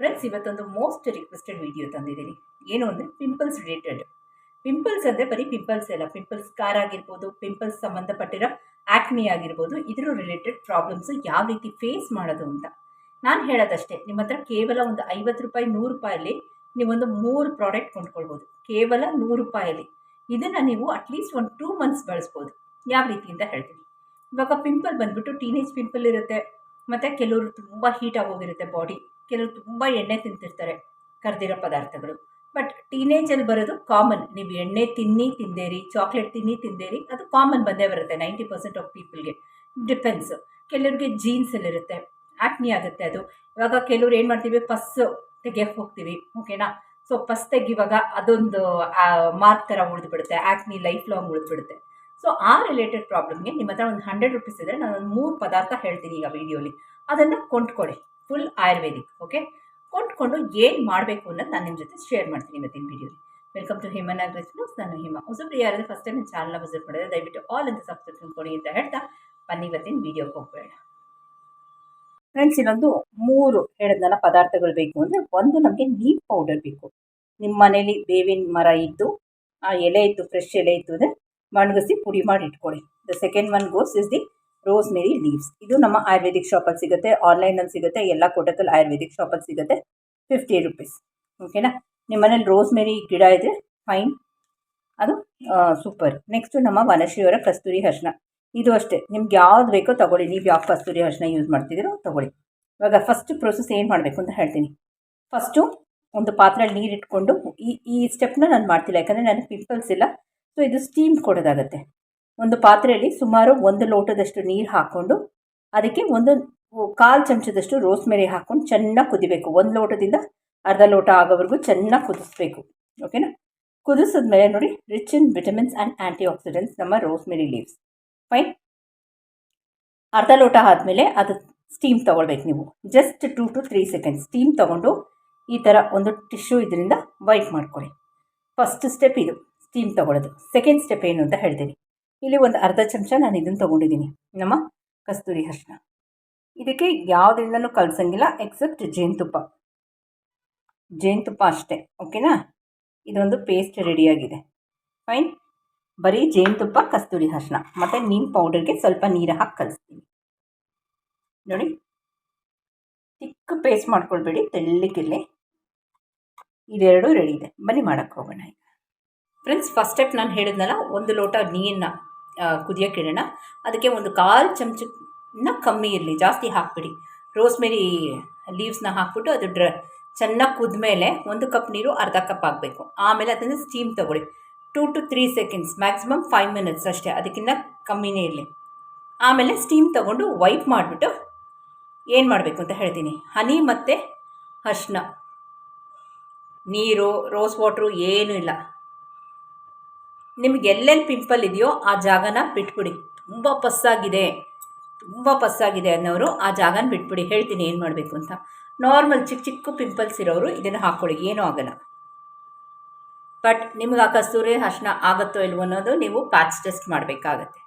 Friends ಇವತ್ತೊಂದು most requested video ತಂದಿದ್ದೀನಿ. ಏನು ಅಂದರೆ ಪಿಂಪಲ್ಸ್ ರಿಲೇಟೆಡ್ ಪಿಂಪಲ್ಸ್ ಅಂದರೆ ಬರೀ ಪಿಂಪಲ್ಸ್ ಎಲ್ಲ ಪಿಂಪಲ್ಸ್ ಸ್ಕಾರ್ ಆಗಿರ್ಬೋದು ಪಿಂಪಲ್ಸ್ ಸಂಬಂಧಪಟ್ಟಿರೋ ಆ್ಯಕ್ನಿ ಆಗಿರ್ಬೋದು, ಇದ್ರ ರಿಲೇಟೆಡ್ ಪ್ರಾಬ್ಲಮ್ಸ್ ಯಾವ ರೀತಿ ಫೇಸ್ ಮಾಡೋದು ಅಂತ. ನಾನು ಹೇಳೋದಷ್ಟೇ, ನಿಮ್ಮ ಹತ್ರ ಕೇವಲ ಒಂದು ಐವತ್ತು ರೂಪಾಯಿ, ನೂರು ರೂಪಾಯಲ್ಲಿ ನೀವೊಂದು ಮೂರು ಪ್ರಾಡಕ್ಟ್ ಕೊಂಡ್ಕೊಳ್ಬೋದು. ಕೇವಲ ನೂರು ರೂಪಾಯಲ್ಲಿ. ಇದನ್ನು ನೀವು ಅಟ್ಲೀಸ್ಟ್ ಒಂದು ಟೂ ಮಂತ್ಸ್ ಬಳಸ್ಬೋದು. ಯಾವ ರೀತಿ ಅಂತ ಹೇಳ್ತೀನಿ. ಇವಾಗ ಪಿಂಪಲ್ ಬಂದ್ಬಿಟ್ಟು ಟೀನೇಜ್ ಪಿಂಪಲ್ ಇರುತ್ತೆ. ಮತ್ತು ಕೆಲವರು ತುಂಬ ಹೀಟ್ ಆಗೋಗಿರುತ್ತೆ ಬಾಡಿ ಕೆಲವರು ತುಂಬ ಎಣ್ಣೆ ತಿಂತಿರ್ತಾರೆ ಕರೆದಿರೋ ಪದಾರ್ಥಗಳು. ಬಟ್ ಟೀನೇಜಲ್ಲಿ ಬರೋದು ಕಾಮನ್ ನೀವು ಎಣ್ಣೆ ತಿನ್ನಿ, ತಿಂದೇರಿ ಚಾಕ್ಲೇಟ್ ತಿನ್ನಿ, ತಿಂದೇರಿ, ಅದು ಕಾಮನ್ ಬಂದೇ ಬರುತ್ತೆ ನೈಂಟಿ ಪರ್ಸೆಂಟ್ ಆಫ್ ಪೀಪಲ್ಗೆ ಡಿಪೆನ್ಸ್ ಕೆಲವ್ರಿಗೆ ಜೀನ್ಸಲ್ಲಿರುತ್ತೆ ಆಕ್ನಿ ಆಗುತ್ತೆ ಅದು. ಇವಾಗ ಕೆಲವ್ರು ಏನು ಮಾಡ್ತೀವಿ? ಪಸ್ಸು ತೆಗಿಯಕ್ಕೆ ಹೋಗ್ತೀವಿ. ಓಕೆನಾ ಸೊ ಪಸ್ ತೆಗಿವಾಗ ಅದೊಂದು ಮಾರ್ಕ್ ಥರ ಉಳಿದ್ಬಿಡುತ್ತೆ. ಆಕ್ನಿ ಲೈಫ್ ಲಾಂಗ್ ಉಳಿದ್ಬಿಡುತ್ತೆ. ಸೊ ಆ ರಿಲೇಟೆಡ್ ಪ್ರಾಬ್ಲಮ್ಗೆ ನಿಮ್ಮ ಹತ್ರ ಒಂದು ಹಂಡ್ರೆಡ್ ರುಪೀಸ್ ಇದ್ದರೆ ನಾನು ಒಂದು ಮೂರು ಪದಾರ್ಥ ಹೇಳ್ತೀನಿ ಈಗ ವಿಡಿಯೋಲಿ ಅದನ್ನು ಕೊಂಡ್ಕೊಳ್ಳಿ ಫುಲ್ ಆಯುರ್ವೇದಿಕ್ ಓಕೆ ಕೊಂಡ್ಕೊಂಡು ಏನು ಮಾಡಬೇಕು ಅನ್ನೋದು ನಾನು ನಿಮ್ಮ ಜೊತೆ ಶೇರ್ ಮಾಡ್ತೀನಿ ಇವತ್ತಿನ ವಿಡಿಯೋಲಿ ವೆಲ್ಕಮ್ ಟು ಹಿಮನ್ ಅಗ್ರೆಸ್ನೂಸ್ ನಾನು ಹಿಮ ಹೊಸಬ್ರು ಯಾರಾದರೂ ಫಸ್ಟ್ ಟೈಮ್ ಚಾನಲ್ನ ವಿಸಿಟ್ ಮಾಡಿದ್ರೆ ದಯವಿಟ್ಟು ಆಲ್ ಅಂತ ಸಬ್ಸ್ಕ್ರೈಬ್ ಕೊಡಿ ಅಂತ ಹೇಳ್ತಾ ಬನ್ನಿ ಇವತ್ತಿನ ವಿಡಿಯೋಗೆ ಹೋಗಬೇಡ. ಫ್ರೆಂಡ್ಸ್ ಇನ್ನೊಂದು ಮೂರು ಹೇಳಿದ್ನಲ್ಲ ಪದಾರ್ಥಗಳು ಬೇಕು ಅಂದರೆ ಒಂದು ನಮಗೆ ನೀಮ್ ಪೌಡರ್ ಬೇಕು. ನಿಮ್ಮ ಮನೇಲಿ ಬೇವಿನ ಮರ ಇದ್ದು, ಆ ಎಲೆ ಇತ್ತು ಫ್ರೆಶ್ ಎಲೆ ಇತ್ತು ಅಂದರೆ ಒಣಗಿಸಿ ಪುಡಿ ಮಾಡಿ ಇಟ್ಕೊಳ್ಳಿ. The second one goes is the rosemary leaves ಇದು ನಮ್ಮ ಆಯುರ್ವೇದಿಕ್ ಶಾಪಲ್ಲಿ ಸಿಗುತ್ತೆ. ಆನ್ಲೈನಲ್ಲಿ ಸಿಗುತ್ತೆ. ಎಲ್ಲ ಕೋಟಕಲ್ ಆಯುರ್ವೇದಿಕ್ ಶಾಪಲ್ಲಿ ಸಿಗುತ್ತೆ. ಫಿಫ್ಟಿ ರುಪೀಸ್ ಓಕೆನಾ ನಿಮ್ಮ ಮನೇಲಿ ರೋಸ್ ಮೇರಿ ಗಿಡ ಇದೆ? ಫೈನ್ ಅದು ಸೂಪರ್ ನೆಕ್ಸ್ಟು ನಮ್ಮ ವನಶ್ರೀಯವರ ಕಸ್ತೂರಿ ಅರ್ಶಿನ ಇದು ಅಷ್ಟೇ. ನಿಮ್ಗೆ ಯಾವ್ದು ಬೇಕೋ ತೊಗೊಳ್ಳಿ. ನೀವು ಯಾವ ಕಸ್ತೂರಿ ಅರ್ಶಿನ ಯೂಸ್ ಮಾಡ್ತಿದ್ದೀರೋ ತೊಗೊಳ್ಳಿ. ಇವಾಗ ಫಸ್ಟ್ ಪ್ರೋಸೆಸ್ ಏನು ಮಾಡಬೇಕು ಅಂತ ಹೇಳ್ತೀನಿ. ಫಸ್ಟು ಒಂದು ಪಾತ್ರೆಯಲ್ಲಿ ನೀರು ಇಟ್ಕೊಂಡು ಈ ಈ ಸ್ಟೆಪ್ನ ನಾನು ಮಾಡ್ತಿಲ್ಲ. ಯಾಕಂದರೆ ನನಗೆ ಪಿಂಪಲ್ಸ್ ಇಲ್ಲ. ಸೊ ಇದು ಸ್ಟೀಮ್ ಕೊಡೋದಾಗತ್ತೆ. ಒಂದು ಪಾತ್ರೆಯಲ್ಲಿ ಸುಮಾರು ಒಂದು ಲೋಟದಷ್ಟು ನೀರು ಹಾಕ್ಕೊಂಡು, ಅದಕ್ಕೆ ಒಂದು ಕಾಲು ಚಮಚದಷ್ಟು ರೋಸ್ಮೆರಿ ಹಾಕ್ಕೊಂಡು ಚೆನ್ನಾಗಿ ಕುದಿಬೇಕು. ಒಂದು ಲೋಟದಿಂದ ಅರ್ಧ ಲೋಟ ಆಗೋವರೆಗೂ ಚೆನ್ನಾಗಿ ಕುದಿಸ್ಬೇಕು. ಓಕೆನಾ? ಕುದಿಸಿದ್ಮೇಲೆ ನೋಡಿ, rich in vitamins and antioxidants ನಮ್ಮ ರೋಸ್ಮೆರಿ ಲೀವ್ಸ್. ಫೈನ್? ಅರ್ಧ ಲೋಟ ಆದಮೇಲೆ ಅದು ಸ್ಟೀಮ್ ತೊಗೊಳ್ಬೇಕು ನೀವು. Just two to three seconds. Steam ತೊಗೊಂಡು ಈ ಥರ ಒಂದು ಟಿಶ್ಯೂ ಇದರಿಂದ ವೈಟ್ ಮಾಡ್ಕೊಳ್ಳಿ. ಫಸ್ಟ್ ಸ್ಟೆಪ್ ಇದು. ಸ್ಟೀಮ್ ತೊಗೊಳ್ಳೋದು. ಸೆಕೆಂಡ್ ಸ್ಟೆಪ್ ಏನು ಅಂತ ಹೇಳ್ತೀನಿ. ಇಲ್ಲಿ ಒಂದು ಅರ್ಧ ಚಮಚ ನಾನು ಇದನ್ನು ತೊಗೊಂಡಿದ್ದೀನಿ. ನಮ್ಮ ಕಸ್ತೂರಿ ಅರಿಶಿನ ಇದಕ್ಕೆ ಯಾವುದರಿಂದನೂ ಕಲಸಂಗಿಲ್ಲ ಎಕ್ಸೆಪ್ಟ್ ಜೇನುತುಪ್ಪ. ಜೇನುತುಪ್ಪ ಅಷ್ಟೇ ಓಕೆನಾ ಇದೊಂದು ಪೇಸ್ಟ್ ರೆಡಿಯಾಗಿದೆ ಫೈನ್ ಬರೀ ಜೇನುತುಪ್ಪ, ಕಸ್ತೂರಿ ಅರಿಶಿನ ಮತ್ತು ನೀಮ್ ಪೌಡರ್ಗೆ ಸ್ವಲ್ಪ ನೀರು ಹಾಕಿ ಕಲಿಸ್ತೀನಿ. ನೋಡಿ. ಚಿಕ್ಕ ಪೇಸ್ಟ್ ಮಾಡ್ಕೊಳ್ಬೇಡಿ ತೆಳ್ಳಕ್ಕಿರಲಿ ಇದೆರಡು ರೆಡಿ ಇದೆ. ಬನ್ನಿ ಮಾಡೋಕ್ಕೆ ಹೋಗೋಣ. ಫ್ರೆಂಡ್ಸ್ ಫಸ್ಟ್ ಸ್ಟೆಪ್ ನಾನು ಹೇಳಿದ್ನಲ್ಲ, ಒಂದು ಲೋಟ ನೀರನ್ನ ಕುದಿಯೋಕೆ ಇಡೋಣ. ಅದಕ್ಕೆ ಒಂದು ಕಾಲು ಚಮಚನ ಕಮ್ಮಿ ಇರಲಿ, ಜಾಸ್ತಿ ಹಾಕ್ಬಿಡಿ. ರೋಸ್ಮೆರಿ ಲೀವ್ಸ್ನ ಹಾಕ್ಬಿಟ್ಟು ಅದು ಡ್ರ, ಚೆನ್ನಾಗಿ ಕುದ್ಮೇಲೆ ಒಂದು ಕಪ್ ನೀರು, ಅರ್ಧ ಕಪ್ ಆಗಬೇಕು ಆಮೇಲೆ ಅದನ್ನು ಸ್ಟೀಮ್ ತೊಗೊಳ್ಳಿ. Two to three seconds maximum five minutes ಅಷ್ಟೇ ಅದಕ್ಕಿಂತ ಕಮ್ಮಿನೇ ಇರಲಿ. ಆಮೇಲೆ ಸ್ಟೀಮ್ ತೊಗೊಂಡು ವೈಪ್ ಮಾಡಿಬಿಟ್ಟು ಏನು ಮಾಡಬೇಕು ಅಂತ ಹೇಳ್ತೀನಿ. ಹನಿ ಮತ್ತು ಅರ್ಶಿನ. ನೀರು ರೋಸ್ ವಾಟ್ರು ಏನೂ ಇಲ್ಲ. ನಿಮ್ಗೆ ಎಲ್ಲೆಲ್ಲಿ ಪಿಂಪಲ್ ಇದೆಯೋ ಆ ಜಾಗನ ಬಿಟ್ಬಿಡಿ. ತುಂಬ ಪಸ್ಸಾಗಿದೆ. ತುಂಬ ಪಸ್ಸಾಗಿದೆ ಅನ್ನೋರು ಆ ಜಾಗನ ಬಿಟ್ಬಿಡಿ. ಹೇಳ್ತೀನಿ ಏನು ಮಾಡಬೇಕು ಅಂತ. ನಾರ್ಮಲ್ ಚಿಕ್ಕ ಚಿಕ್ಕ ಪಿಂಪಲ್ಸ್ ಇರೋರು ಇದನ್ನು ಹಾಕ್ಕೊಳ್ಳಿ ಏನೂ ಆಗಲ್ಲ. ಬಟ್ ನಿಮ್ಗೆ ಆ ಕಸ್ತೂರಿ ಅರ್ಶಿನ ಆಗುತ್ತೋ ಇಲ್ವೋ ಅನ್ನೋದು ನೀವು ಪ್ಯಾಚ್ ಟೆಸ್ಟ್ ಮಾಡಬೇಕಾಗತ್ತೆ.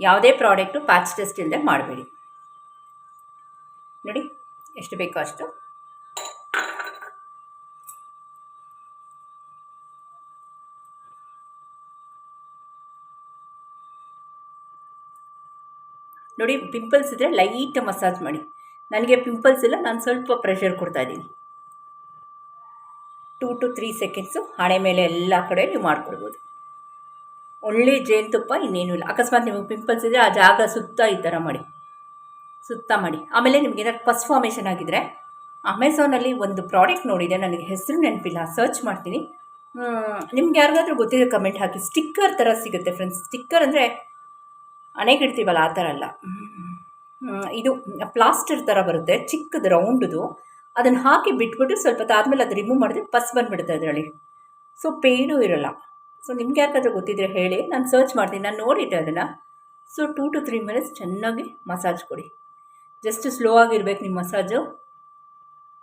ಯಾವುದೇ ಪ್ರಾಡಕ್ಟು ಪ್ಯಾಚ್ ಟೆಸ್ಟ್ ಇಲ್ಲದೆ ಮಾಡಬೇಡಿ. ನೋಡಿ, ಎಷ್ಟು ಬೇಕೋ ಅಷ್ಟು. ನೋಡಿ ಪಿಂಪಲ್ಸ್ ಇದ್ದರೆ ಲೈಟ್ ಮಸಾಜ್ ಮಾಡಿ. ನನಗೆ ಪಿಂಪಲ್ಸ್ ಇಲ್ಲ, ನಾನು ಸ್ವಲ್ಪ ಪ್ರೆಷರ್ ಕೊಡ್ತಾ ಇದ್ದೀನಿ. ಟೂ ಟು ತ್ರೀ ಸೆಕೆಂಡ್ಸು ಹಣೆ ಮೇಲೆ ಎಲ್ಲ ಕಡೆ ನೀವು ಮಾಡ್ಕೊಳ್ಬೋದು ಒಳ್ಳೆ ಜೇನುತುಪ್ಪ ಇನ್ನೇನು ಇಲ್ಲ. ಅಕಸ್ಮಾತ್ ನಿಮಗೆ ಪಿಂಪಲ್ಸ್ ಇದ್ದರೆ ಆ ಜಾಗ ಸುತ್ತ ಈ ಥರ ಮಾಡಿ. ಸುತ್ತ ಮಾಡಿ. ಆಮೇಲೆ ನಿಮ್ಗೆ ಏನಾದ್ರು ಪಸ್ ಫಾರ್ಮೇಷನ್ ಆಗಿದ್ರೆ ಅಮೆಝಾನಲ್ಲಿ ಒಂದು ಪ್ರಾಡಕ್ಟ್ ನೋಡಿದೆ, ನನಗೆ ಹೆಸರು ನೆನಪಿಲ್ಲ ಸರ್ಚ್ ಮಾಡ್ತೀನಿ. ನಿಮ್ಗೆ ಯಾರಿಗಾದ್ರೂ ಗೊತ್ತಿದೆ ಕಮೆಂಟ್ ಹಾಕಿ. ಸ್ಟಿಕ್ಕರ್ ಥರ ಸಿಗುತ್ತೆ ಫ್ರೆಂಡ್ಸ್ ಸ್ಟಿಕ್ಕರ್ ಅಂದರೆ ಅಣೆಗಿಡ್ತೀವಲ್ಲ ಆ ಥರ ಅಲ್ಲ. ಇದು ಪ್ಲಾಸ್ಟರ್ ಥರ ಬರುತ್ತೆ, ಚಿಕ್ಕದು, ರೌಂಡ್ದು. ಅದನ್ನು ಹಾಕಿ ಬಿಟ್ಬಿಟ್ಟು ಸ್ವಲ್ಪ ಆದಮೇಲೆ ಅದು ರಿಮೂವ್ ಮಾಡಿದ್ರೆ ಪಸ್ ಬಂದುಬಿಡುತ್ತೆ ಅದರಲ್ಲಿ. ಸೊ ಪೇಯ್ನೂ ಇರೋಲ್ಲ. ಸೊ ನಿಮ್ಗೆ ಯಾಕಾದರೂ ಗೊತ್ತಿದ್ರೆ ಹೇಳಿ, ನಾನು ಸರ್ಚ್ ಮಾಡ್ತೀನಿ, ನಾನು ನೋಡಿದ್ದೆ ಅದನ್ನು. So two to three minutes ಚೆನ್ನಾಗಿ ಮಸಾಜ್ ಕೊಡಿ. ಜಸ್ಟ್ ಸ್ಲೋ ಆಗಿರ್ಬೇಕು ನಿಮ್ಮ massage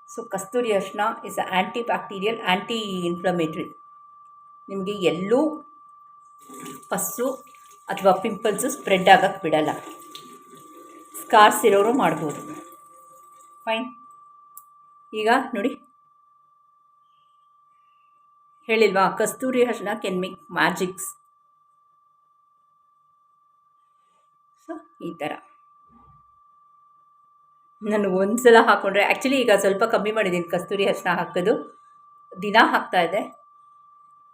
so kasturi arishina is antibacterial anti inflammatory ನಿಮಗೆ ಎಲ್ಲೂ ಪಸ್ಸು ಅಥವಾ ಪಿಂಪಲ್ಸು ಸ್ಪ್ರೆಡ್ ಆಗೋಕ್ಕೆ ಬಿಡಲ್ಲ. ಸ್ಕಾರ್ಸ್ ಇರೋರು ಮಾಡ್ಬೋದು. ಫೈನ್ ಈಗ ನೋಡಿ. ಹೇಳಿಲ್ವಾ? Kasturi arishina can make magics so ಈ ಥರ ನಾನು ಒಂದು ಸಲ ಹಾಕ್ಕೊಂಡ್ರೆ ಆ್ಯಕ್ಚುಲಿ ಈಗ ಸ್ವಲ್ಪ ಕಮ್ಮಿ ಮಾಡಿದ್ದೀನಿ ಕಸ್ತೂರಿ ಹರ್ಷಣ ಹಾಕೋದು. ದಿನ ಹಾಕ್ತಾ ಇದೆ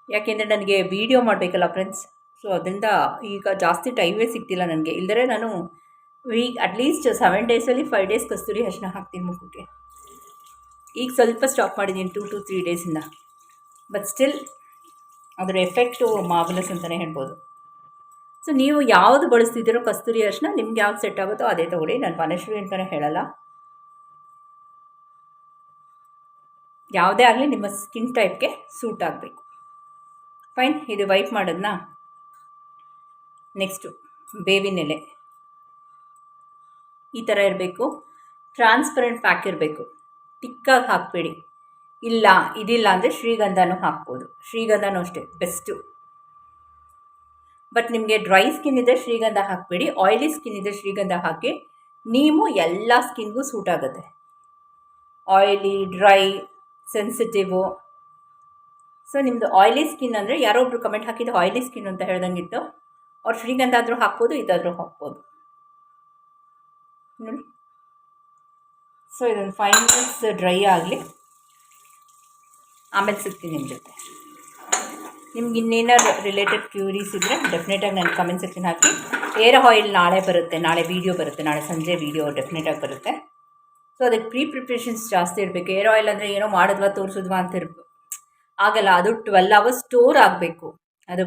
ಯಾಕೆಂದರೆ ನನಗೆ ವೀಡಿಯೋ ಮಾಡಬೇಕಲ್ಲ ಫ್ರೆಂಡ್ಸ್ ಸೊ ಅದರಿಂದ ಈಗ ಜಾಸ್ತಿ ಟೈಮೇ ಸಿಗ್ತಿಲ್ಲ ನನಗೆ. ಇಲ್ಲದ್ರೆ ನಾನು ವೀಕ್ ಅಟ್ಲೀಸ್ಟ್ ಸೆವೆನ್ ಡೇಸಲ್ಲಿ ಫೈವ್ ಡೇಸ್ ಕಸ್ತೂರಿ ಅರ್ಶಿನ ಹಾಕ್ತೀನಿ ಮುಖಕ್ಕೆ. ಈಗ ಸ್ವಲ್ಪ ಸ್ಟಾಪ್ ಮಾಡಿದ್ದೀನಿ ಟೂ ಟು ತ್ರೀ ಡೇಸಿಂದ ಬಟ್ ಸ್ಟಿಲ್ ಅದರ ಎಫೆಕ್ಟು ಮಾರ್ವಲಸ್ ಅಂತಲೇ ಹೇಳ್ಬೋದು. ಸೊ ನೀವು ಯಾವುದು ಬಳಸ್ತಿದ್ದೀರೋ ಕಸ್ತೂರಿ ಅರ್ಶಿನ ನಿಮ್ಗೆ ಯಾವ್ದು ಸೆಟ್ ಆಗುತ್ತೋ ಅದೇ ತೊಗೊಳ್ಳಿ. ನಾನು ವನಶ್ರೀ ಅಂತಲೇ ಹೇಳಲ್ಲ. ಯಾವುದೇ ಆಗಲಿ ನಿಮ್ಮ ಸ್ಕಿನ್ ಟೈಪ್ಗೆ ಸೂಟ್ ಆಗಬೇಕು. ಫೈನ್ ಇದು ವೈಪ್ ಮಾಡೋದನ್ನ ನೆಕ್ಸ್ಟು ಬೇವಿನೆಲೆ ಈ ಥರ ಇರಬೇಕು. ಟ್ರಾನ್ಸ್ಪರೆಂಟ್ ಪ್ಯಾಕ್ ಇರಬೇಕು. ತಿಕ್ಕಾಗಿ ಹಾಕಬೇಡಿ. ಇಲ್ಲ, ಇದಿಲ್ಲ ಅಂದರೆ ಶ್ರೀಗಂಧನೂ ಹಾಕ್ಬೋದು. ಶ್ರೀಗಂಧನೂ ಅಷ್ಟೇ ಬೆಸ್ಟು ಬಟ್ ನಿಮಗೆ ಡ್ರೈ ಸ್ಕಿನ್ ಇದೆ ಶ್ರೀಗಂಧ ಹಾಕಬೇಡಿ. ಆಯಿಲಿ ಸ್ಕಿನ್ ಇದೆ ಶ್ರೀಗಂಧ ಹಾಕಿ, ನೀವು ಎಲ್ಲ ಸ್ಕಿನ್ಗೂ ಸೂಟ್ ಆಗುತ್ತೆ. ಆಯಿಲಿ ಡ್ರೈ ಸೆನ್ಸಿಟಿವು ಸೊ ನಿಮ್ಮದು ಆಯಿಲಿ ಸ್ಕಿನ್ ಅಂದರೆ ಯಾರೋ ಒಬ್ರು ಕಮೆಂಟ್ ಹಾಕಿದ್ದು ಆಯಿಲಿ ಸ್ಕಿನ್ ಅಂತ ಹೇಳ್ದಂಗಿತ್ತು. ಅವ್ರು ಶ್ರೀಗಂಧ ಆದರೂ ಹಾಕ್ಬೋದು, ಇದಾದರೂ ಹಾಕ್ಬೋದು. ನೋಡಿ. ಸೊ ಇದೊಂದು ಫೈವ್ ಮಿನಿಟ್ಸ್ ಡ್ರೈ ಆಗಲಿ. ಆಮೇಲೆ ಸಿಗ್ತೀನಿ ನಿಮ್ಮ ಜೊತೆ. ನಿಮ್ಗೆ ಇನ್ನೇನಾದ್ರು ರಿಲೇಟೆಡ್ ಕ್ಯೂರೀಸ್ ಇದ್ದರೆ ಡೆಫಿನೆಟಾಗಿ ನಾನು ಕಮೆಂಟ್ ಸೆಕ್ಷನ್ ಹಾಕಿ. ಏರ್ ಆಯಿಲ್ ನಾಳೆ ಬರುತ್ತೆ, ನಾಳೆ ವೀಡಿಯೋ ಬರುತ್ತೆ, ನಾಳೆ ಸಂಜೆ ವೀಡಿಯೋ ಡೆಫಿನೆಟಾಗಿ ಬರುತ್ತೆ. ಸೊ ಅದಕ್ಕೆ ಪ್ರೀ ಪ್ರಿಪ್ರೇಷನ್ಸ್ ಜಾಸ್ತಿ ಇರಬೇಕು ಏರ್ ಆಯಿಲ್ ಅಂದರೆ ಏನೋ ಮಾಡಿದ್ವಾ, ತೋರಿಸಿದ್ವಾ ಅಂತ ಇರಬೇಕು ಆಗಲ್ಲ. ಅದು ಟ್ವೆಲ್ ಅವರ್ಸ್ ಸ್ಟೋರ್ ಆಗಬೇಕು. ಅದು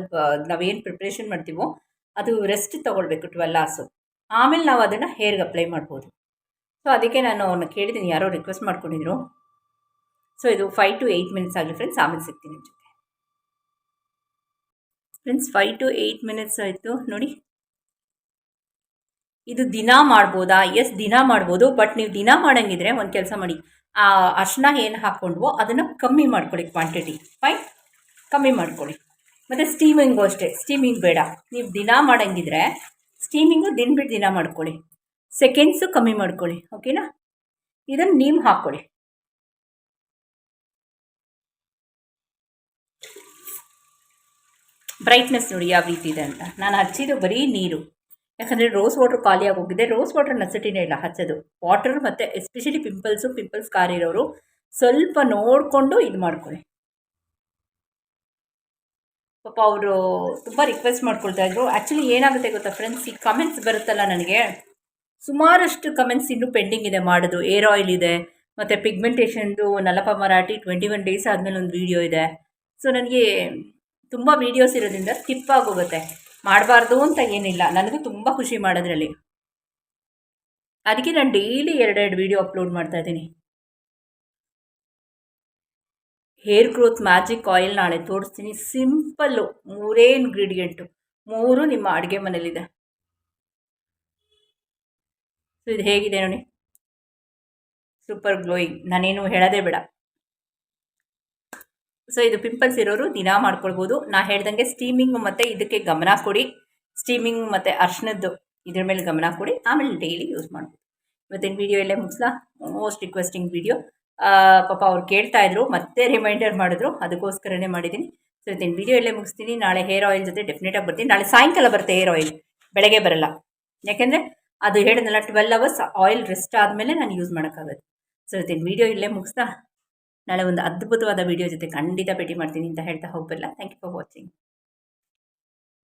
ನಾವೇನು ಪ್ರಿಪ್ರೇಷನ್ ಮಾಡ್ತೀವೋ ಅದು ರೆಸ್ಟ್ ತೊಗೊಳ್ಬೇಕು ಟ್ವೆಲ್ ಅವರ್ಸು ಆಮೇಲೆ ನಾವು ಅದನ್ನು ಹೇರ್ಗೆ ಅಪ್ಲೈ ಮಾಡ್ಬೋದು. ಸೊ ಅದಕ್ಕೆ ನಾನು ಅವ್ರನ್ನ ಕೇಳಿದ್ದೀನಿ ಯಾರೋ ರಿಕ್ವೆಸ್ಟ್ ಮಾಡ್ಕೊಂಡಿದ್ರು. ಸೊ ಇದು ಫೈವ್ ಟು ಏಯ್ಟ್ ಮಿನಿಟ್ಸ್ ಆಗಲಿ ಫ್ರೆಂಡ್ಸ್ ಆಮೇಲೆ ಸಿಗ್ತೀನಿ ನಿಮ್ಮ ಜೊತೆ. Friends five to eight minutes ಆಯಿತು, ನೋಡಿ. ಇದು ದಿನ ಮಾಡ್ಬೋದಾ? ಎಸ್ ದಿನ ಮಾಡ್ಬೋದು ಬಟ್ ನೀವು ದಿನ ಮಾಡೋಂಗಿದ್ರೆ ಒಂದು ಕೆಲಸ ಮಾಡಿ. ಆ ಅರ್ಶನ ಏನು ಹಾಕ್ಕೊಂಡ್ವೋ, ಅದನ್ನು ಕಮ್ಮಿ ಮಾಡ್ಕೊಳ್ಳಿ ಕ್ವಾಂಟಿಟಿ ಫೈನ್ ಕಮ್ಮಿ ಮಾಡ್ಕೊಳ್ಳಿ. ಮತ್ತು ಸ್ಟೀಮಿಂಗು ಅಷ್ಟೇ. ಸ್ಟೀಮಿಂಗ್ ಬೇಡ. ನೀವು ದಿನ ಮಾಡೋಂಗಿದ್ರೆ ಸ್ಟೀಮಿಂಗು ದಿನ ಬಿಟ್ಟು ದಿನ ಮಾಡ್ಕೊಳ್ಳಿ. ಸೆಕೆಂಡ್ಸು ಕಮ್ಮಿ ಮಾಡ್ಕೊಳ್ಳಿ. ಓಕೆನಾ ಇದನ್ನು ನೀವು ಹಾಕ್ಕೊಳ್ಳಿ ಬ್ರೈಟ್ನೆಸ್ ನೋಡಿ ಯಾವ ರೀತಿ ಇದೆ ಅಂತ. ನಾನು ಹಚ್ಚಿದ್ದು ಬರೀ ನೀರು. ಯಾಕಂದರೆ ರೋಸ್ ವಾಟ್ರ್ ಖಾಲಿ ಆಗೋಗಿದೆ. ರೋಸ್ ವಾಟರ್ ನಸಟಿನೇ ಇಲ್ಲ ಹಚ್ಚೋದು. ವಾಟರ್ ಮತ್ತು ಎಸ್ಪೆಷಲಿ ಪಿಂಪಲ್ಸು ಪಿಂಪಲ್ಸ್ ಕಾರಿರೋರು ಸ್ವಲ್ಪ ನೋಡಿಕೊಂಡು ಇದು ಮಾಡ್ಕೊಳ್ಳಿ. ಪಾಪ ಅವರು ತುಂಬ ರಿಕ್ವೆಸ್ಟ್ ಮಾಡ್ಕೊಳ್ತಾ ಇದ್ರು. ಆ್ಯಕ್ಚುಲಿ ಏನಾಗುತ್ತೆ ಗೊತ್ತಾ ಫ್ರೆಂಡ್ಸ್ ಈ ಕಮೆಂಟ್ಸ್ ಬರುತ್ತಲ್ಲ ನನಗೆ? ಸುಮಾರಷ್ಟು ಕಮೆಂಟ್ಸ್ ಇನ್ನೂ ಪೆಂಡಿಂಗ್ ಇದೆ ಮಾಡೋದು. ಏರ್ ಆಯಿಲ್ ಇದೆ, ಮತ್ತು ಪಿಗ್ಮೆಂಟೇಷನ್ದು ನಲಪ ಮರಾಠಿ ಟ್ವೆಂಟಿ ಒನ್ ಡೇಸ್ ಆದಮೇಲೆ ಒಂದು ವೀಡಿಯೋ ಇದೆ. ಸೊ ನನಗೆ ತುಂಬ ವೀಡಿಯೋಸ್ ಇರೋದ್ರಿಂದ ಸ್ಕಿಪ್ ಆಗೋಗುತ್ತೆ. ಮಾಡಬಾರ್ದು ಅಂತ ಏನಿಲ್ಲ. ನನಗೂ ತುಂಬ ಖುಷಿ ಮಾಡೋದ್ರಲ್ಲಿ. ಅದಕ್ಕೆ ನಾನು ಡೈಲಿ ಎರಡೆರಡು ವೀಡಿಯೋ ಅಪ್ಲೋಡ್ ಮಾಡ್ತಾ ಇದ್ದೀನಿ. ಹೇರ್ ಗ್ರೋತ್ ಮ್ಯಾಜಿಕ್ ಆಯಿಲ್ ನಾಳೆ ತೋರಿಸ್ತೀನಿ. ಸಿಂಪಲ್ಲು ಮೂರೇ ಇಂಗ್ರೀಡಿಯೆಂಟು ಮೂರು ನಿಮ್ಮ ಅಡುಗೆ ಮನೇಲಿದೆ. ಸೊ ಇದು ಹೇಗಿದೆ ನೋಡಿ. ಸೂಪರ್ ಗ್ಲೋಯಿಂಗ್ ನಾನೇನು ಹೇಳೋದೇ ಬೇಡ. ಸೊ ಇದು ಪಿಂಪಲ್ಸ್ ಇರೋರು ದಿನ ಮಾಡ್ಕೊಳ್ಬೋದು. ನಾ ಹೇಳ್ದಂಗೆ ಸ್ಟೀಮಿಂಗ್ ಮತ್ತು ಇದಕ್ಕೆ ಗಮನ ಕೊಡಿ. ಸ್ಟೀಮಿಂಗ್ ಮತ್ತು ಅರ್ಶನದ್ದು ಇದ್ರ ಮೇಲೆ ಗಮನ ಕೊಡಿ. ಆಮೇಲೆ ಡೈಲಿ ಯೂಸ್ ಮಾಡ್ಬೋದು. ಇವತ್ತಿನ ವೀಡಿಯೋ ಎಲ್ಲೇ ಮುಗಿಸ್ಲಾ? ಮೋಸ್ಟ್ ರಿಕ್ವೆಸ್ಟಿಂಗ್ ವೀಡಿಯೋ ಪಾಪ ಅವ್ರು ಕೇಳ್ತಾ ಇದ್ರು, ಮತ್ತೆ ರಿಮೈಂಡರ್ ಮಾಡಿದ್ರು. ಅದಕ್ಕೋಸ್ಕರನೇ ಮಾಡಿದ್ದೀನಿ ಸೊ ಇದನ್ನು ವೀಡಿಯೋ ಎಲ್ಲೇ ಮುಗಿಸ್ತೀನಿ. ನಾಳೆ ಹೇರ್ ಆಯಿಲ್ ಜೊತೆ ಡೆಫಿನೆಟಾಗಿ ಬರ್ತೀನಿ. ನಾಳೆ ಸಾಯಂಕಾಲ ಬರುತ್ತೆ ಹೇರ್ ಆಯಿಲ್ ಬೆಳಗ್ಗೆ ಬರಲ್ಲ. ಯಾಕೆಂದರೆ ಅದು ಹೇಳಿದ್ನಲ್ಲ ಟ್ವೆಲ್ ಅವರ್ಸ್ ಆಯಿಲ್ ರೆಸ್ಟ್ ಆದಮೇಲೆ ನಾನು ಯೂಸ್ ಮಾಡೋಕ್ಕಾಗುತ್ತೆ. ಸೊ ಇದನ್ನು ವಿಡಿಯೋ ಇಲ್ಲೇ ಮುಗಿಸ್ತಾ? ನಾಳೆ ಒಂದು ಅದ್ಭುತವಾದ ವಿಡಿಯೋ ಜೊತೆ ಖಂಡಿತ ಭೇಟಿ ಮಾಡ್ತೀನಿ ಅಂತ ಹೇಳ್ತಾ ಹೋಗಬಲ್ಲ ಥ್ಯಾಂಕ್ ಯು ಫಾರ್ ವಾಚಿಂಗ್